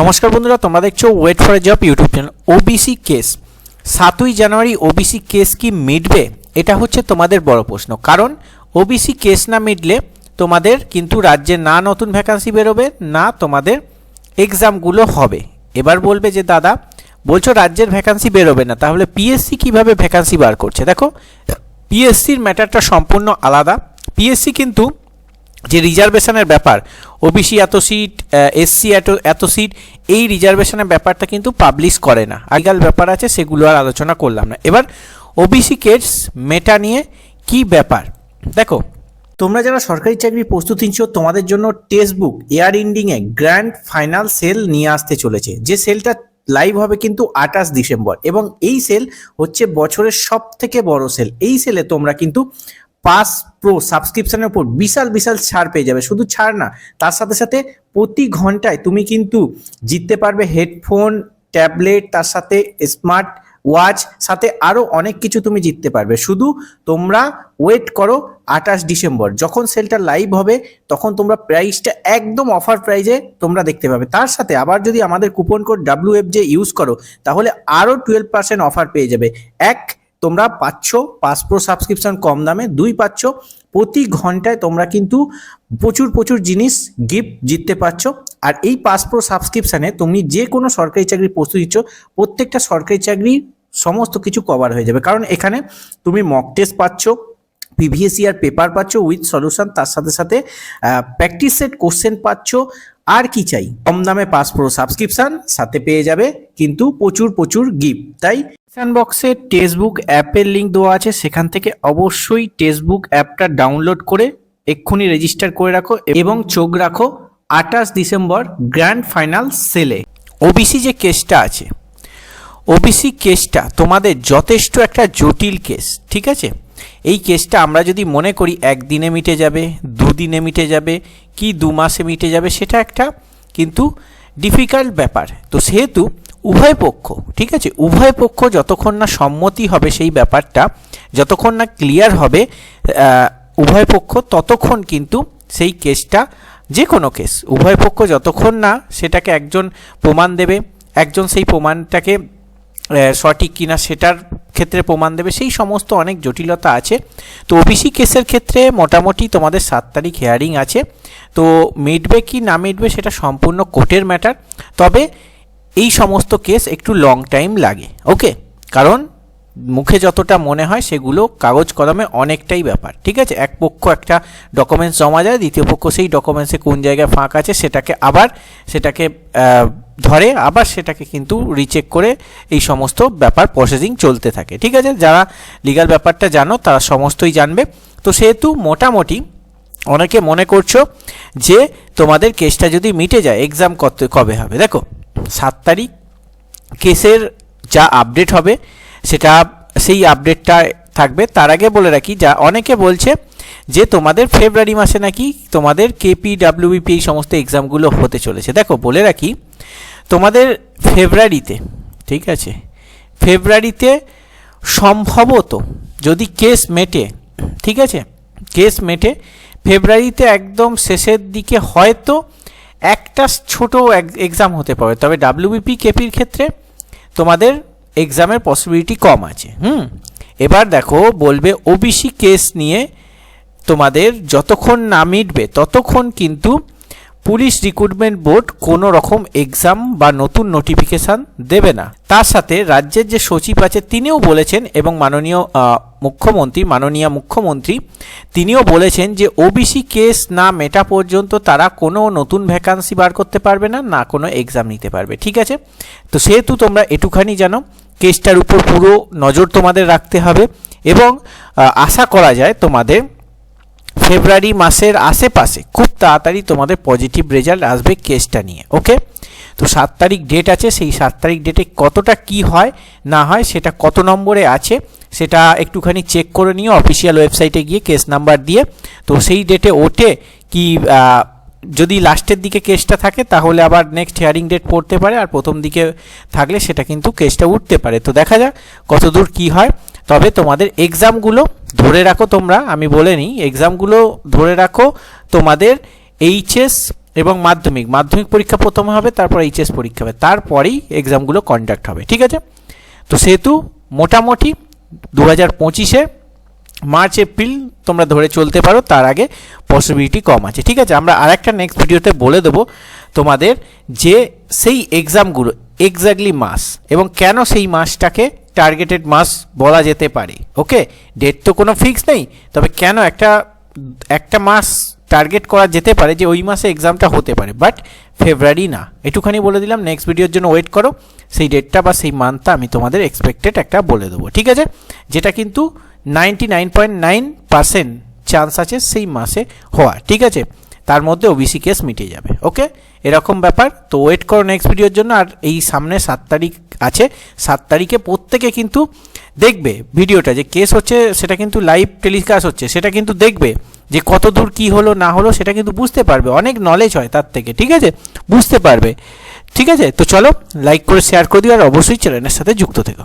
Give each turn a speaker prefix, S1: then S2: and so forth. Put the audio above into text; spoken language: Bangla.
S1: নমস্কার বন্ধুরা, তোমরা দেখছ wait for job YouTube channel OBC case সাতই জানুয়ারি ওবিসি কেস কি মিটবে? এটা হচ্ছে তোমাদের বড় প্রশ্ন। কারণ ওবিসি কেস না মিটলে তোমাদের কিন্তু রাজ্যে না নতুন ভ্যাকান্সি বেরোবে, না তোমাদের এক্সামগুলো হবে। এবার বলবে যে, দাদা, বলছো রাজ্যের ভ্যাকান্সি বেরোবে না, তাহলে পিএসসি কীভাবে ভ্যাকান্সি বার করছে? দেখো পিএসসির ম্যাটারটা সম্পূর্ণ আলাদা। পিএসসি কিন্তু যে রিজার্ভেশনের ব্যাপার ওবিসি এত সিট এসসি এত এত সিট এই রিজার্ভেশনের ব্যাপারটা কিন্তু পাবলিশ করে না। আগেকাল ব্যাপার আছে, সেগুলো আর আলোচনা করলাম না। এবার ওবিসি কেটস মেটা নিয়ে কি ব্যাপার? দেখো, তোমরা যারা সরকারি চাকরির প্রস্তুতি নিচ্ছ, তোমাদের জন্য টেক্সট বুক এয়ার ইন্ডিংয়ে গ্র্যান্ড ফাইনাল সেল নিয়ে আসতে চলেছে। যে সেলটা লাইভ হবে কিন্তু আঠাশ ডিসেম্বর। এবং এই সেল হচ্ছে বছরের সব থেকে বড় সেল এই সেলে তোমরা কিন্তু পাস প্রো সাবস্ক্রিপশনের উপর বিশাল বিশাল ছাড় পেয়ে যাবে। শুধু ছাড় না, তার সাথে সাথে প্রতি ঘন্টায় তুমি কিন্তু জিততে পারবে হেডফোন, ট্যাবলেট, তার সাথে স্মার্ট ওয়াচ, সাথে আরও অনেক কিছু তুমি জিততে পারবে। শুধু তোমরা ওয়েট করো আঠাশ ডিসেম্বর। যখন সেলটা লাইভ হবে, তখন তোমরা প্রাইসটা একদম অফার প্রাইজে তোমরা দেখতে পাবে। তার সাথে আবার যদি আমাদের coupon code W F J use করো, তাহলে আরও টুয়েলভ পার্সেন্ট অফার পেয়ে যাবে। এক তোমরা পাচ্ছ পাস প্রো সাবস্ক্রিপশন কম দামে, দুই পাচ্ছ, প্রতি ঘন্টায় তোমরা কিন্তু প্রচুর প্রচুর জিনিস গিফট জিততে পারছ। আর এই পাস প্রো সাবস্ক্রিপশানে তুমি যে কোনো সরকারি চাকরির প্রস্তুতি দিচ্ছ প্রত্যেকটা সরকারি চাকরি সমস্ত কিছু কভার হয়ে যাবে। কারণ এখানে তুমি মক টেস্ট পাচ্ছ পিভিএসি আর পেপার পাচ্ছ উইথ সলিউশন তার সাথে সাথে প্র্যাকটিস সেট কোশ্চেন পাচ্ছ। আর কি চাই? কম দামে পাস প্রো সাবস্ক্রিপশন সাথে পেয়ে যাবে, কিন্তু প্রচুর প্রচুর গিফট তাই ডিসক্রিপশন বক্সে টেক্সটবুক অ্যাপের লিঙ্ক দেওয়া আছে। সেখান থেকে অবশ্যই টেক্সটবুক অ্যাপটা ডাউনলোড করে এক্ষুনি রেজিস্টার করে রাখো এবং চোখ রাখো আঠাশ ডিসেম্বর গ্র্যান্ড ফাইনাল সেলে ওবিসি যে কেসটা আছে ওবিসি কেসটা তোমাদের যথেষ্ট একটা জটিল কেস ঠিক আছে? এই কেসটা আমরা যদি মনে করি একদিনে মিটে যাবে, দুদিনে মিটে যাবে, কি দু মাসে মিটে যাবে, সেটা একটা কিন্তু ডিফিকাল্ট ব্যাপার। তো সেহেতু উভয় পক্ষ, ঠিক আছে? উভয় পক্ষ যতক্ষণ না সম্মতি হবে সেই ব্যাপারটা, যতক্ষণ না ক্লিয়ার হবে উভয় পক্ষ, ততক্ষণ কিন্তু সেই কেসটা যে কোনো কেস, উভয় পক্ষ যতক্ষণ না সেটাকে একজন প্রমাণ দেবে, একজন সেই প্রমাণটাকে সঠিক কিনা সেটার ক্ষেত্রে প্রমাণ দেবে, সেই সমস্ত অনেক জটিলতা আছে। তো ওবিসি কেসের ক্ষেত্রে মোটামুটি তোমাদের সাত তারিখ হেয়ারিং আছে। তো মিটবে কি না মিটবে সেটা সম্পূর্ণ কোর্টের ম্যাটার তবে এই সমস্ত কেস একটু লং টাইম লাগে ওকে কারণ মুখে যতটা মনে হয় সেগুলো কাগজ কলমে অনেকটাই ব্যাপার, ঠিক আছে? এক পক্ষ একটা ডকুমেন্টস জমা যায় দ্বিতীয় পক্ষ সেই ডকুমেন্টসে কোন জায়গায় ফাঁক আছে সেটাকে আবার, সেটাকে ধরে, আবার সেটাকে কিন্তু রিচেক করে এই সমস্ত ব্যাপার প্রসেসিং চলতে থাকে, ঠিক আছে? যারা লিগাল ব্যাপারটা জানো, তারা সমস্তই জানবে। তো সেহেতু মোটামুটি অনেকে মনে করছ যে তোমাদের কেসটা যদি মিটে যায় এক্সাম কত, কবে হবে? দেখো সাত তারিখ। কেসের যা আপডেট হবে, সেটা সেই আপডেটটা থাকবে। তার আগে বলে রাখি, যা অনেকে বলছে যে তোমাদের ফেব্রুয়ারি মাসে নাকি তোমাদের কেপি ডাব্লিউবিপি এই সমস্ত এক্সামগুলো হতে চলেছে। দেখো, বলে রাখি, তোমাদের ফেব্রুয়ারিতে ঠিক আছে? ফেব্রুয়ারিতে সম্ভবত যদি কেস মেটে, ঠিক আছে? কেস মেটে ফেব্রুয়ারিতে একদম শেষের দিকে হয়তো একটা ছোট এক্সাম হতে পারে, তবে ডাব্লিউবিপি কেপির ক্ষেত্রে তোমাদের এক্সামের পসিবিলিটি কম আছে, হুম? এবার দেখো, বলবে ওবিসি কেস নিয়ে তোমাদের যতক্ষণ না মিটবে, ততক্ষণ কিন্তু পুলিশ রিক্রুটমেন্ট বোর্ড কোনো রকম এক্সাম বা নতুন নোটিফিকেশান দেবে না। তার সাথে রাজ্যের যে সচিব আছে, তিনিও বলেছেন এবং মাননীয় মুখ্যমন্ত্রী মাননীয় মুখ্যমন্ত্রী, তিনিও বলেছেন যে ওবিসি কেস না মেটা পর্যন্ত তারা কোনো নতুন ভ্যাকান্সি বার করতে পারবে না না কোনো এক্সাম নিতে পারবে। ঠিক আছে? তো সেহেতু তোমরা এটুখানি জানো কেসটার উপর পুরো নজর তোমাদের রাখতে হবে এবং আশা করা যায় তোমাদের ফেব্রুয়ারি মাসের আশেপাশে খুব তাড়াতাড়ি তোমাদের পজিটিভ রেজাল্ট আসবে কেসটা নিয়ে ওকে তো সাত তারিখ ডেট আছে, সেই সাত তারিখ ডেটে কতটা কি হয়, না হয়, সেটা কত নম্বরে আছে, সেটা একটুখানি চেক করে নিও অফিসিয়াল ওয়েবসাইটে গিয়ে কেস নাম্বার দিয়ে। তো সেই ডেটে ওঠে কি যদি লাস্টের দিকে কেসটা থাকে, তাহলে আবার নেক্সট হিয়ারিং ডেট পড়তে পারে, আর প্রথম দিকে থাকলে সেটা কিন্তু কেসটা উঠতে পারে। তো দেখা যাক কতদূর কি হয়। তবে তোমাদের এক্সামগুলো ধরে রাখো তোমরা, আমি বলে নিই এক্সামগুলো ধরে রাখো তোমাদের এইচএস এবং মাধ্যমিক। মাধ্যমিক পরীক্ষা প্রথমে হবে, তারপর এইচএস পরীক্ষা হবে, তারপরেই এক্সামগুলো কন্ডাক্ট হবে, ঠিক আছে? তো সেহেতু মোটামুটি দু হাজার পঁচিশে মার্চ, এপ্রিল তোমরা ধরে চলতে পারো, তার আগে পসিবিলিটি কম আছে, ঠিক আছে? আমরা আরেকটা নেক্সট ভিডিওতে বলে দেবো তোমাদের যে সেই এক্সামগুলো এক্স্যাক্টলি মাস, এবং কেন সেই মাসটাকে টার্গেটেড মাস বলা যেতে পারে ওকে ডেট তো কোনো ফিক্স নেই, তবে কেন একটা একটা মাস টার্গেট করা যেতে পারে যে ওই মাসে এক্সামটা হতে পারে বাট ফেব্রুয়ারি না। একটুখানি বলে দিলাম নেক্সট ভিডিওর জন্য ওয়েট করো, সেই ডেটটা বা সেই মান্থটা আমি তোমাদের এক্সপেক্টেড একটা বলে দেবো, ঠিক আছে? যেটা কিন্তু ninety nine point nine percent chance আছে সেই মাসে হওয়া, ঠিক আছে? তার মধ্যে ওবিসি কেস মিটে যাবে ওকে এরকম ব্যাপার। তো ওয়েট করো নেক্সট ভিডিওর জন্য, আর এই সামনে সাত তারিখ আছে। সাত তারিখে প্রত্যেকে কিন্তু দেখবে ভিডিওটা যে কেস হচ্ছে, সেটা কিন্তু লাইভ টেলিকাস্ট হচ্ছে, সেটা কিন্তু দেখবে যে কত দূর কী হলো, না হলো, সেটা কিন্তু বুঝতে পারবে। অনেক নলেজ হয় তার থেকে, ঠিক আছে? বুঝতে পারবে, ঠিক আছে? তো চলো লাইক করে শেয়ার করে দিও, আর অবশ্যই চ্যানেলের সাথে যুক্ত থেকো।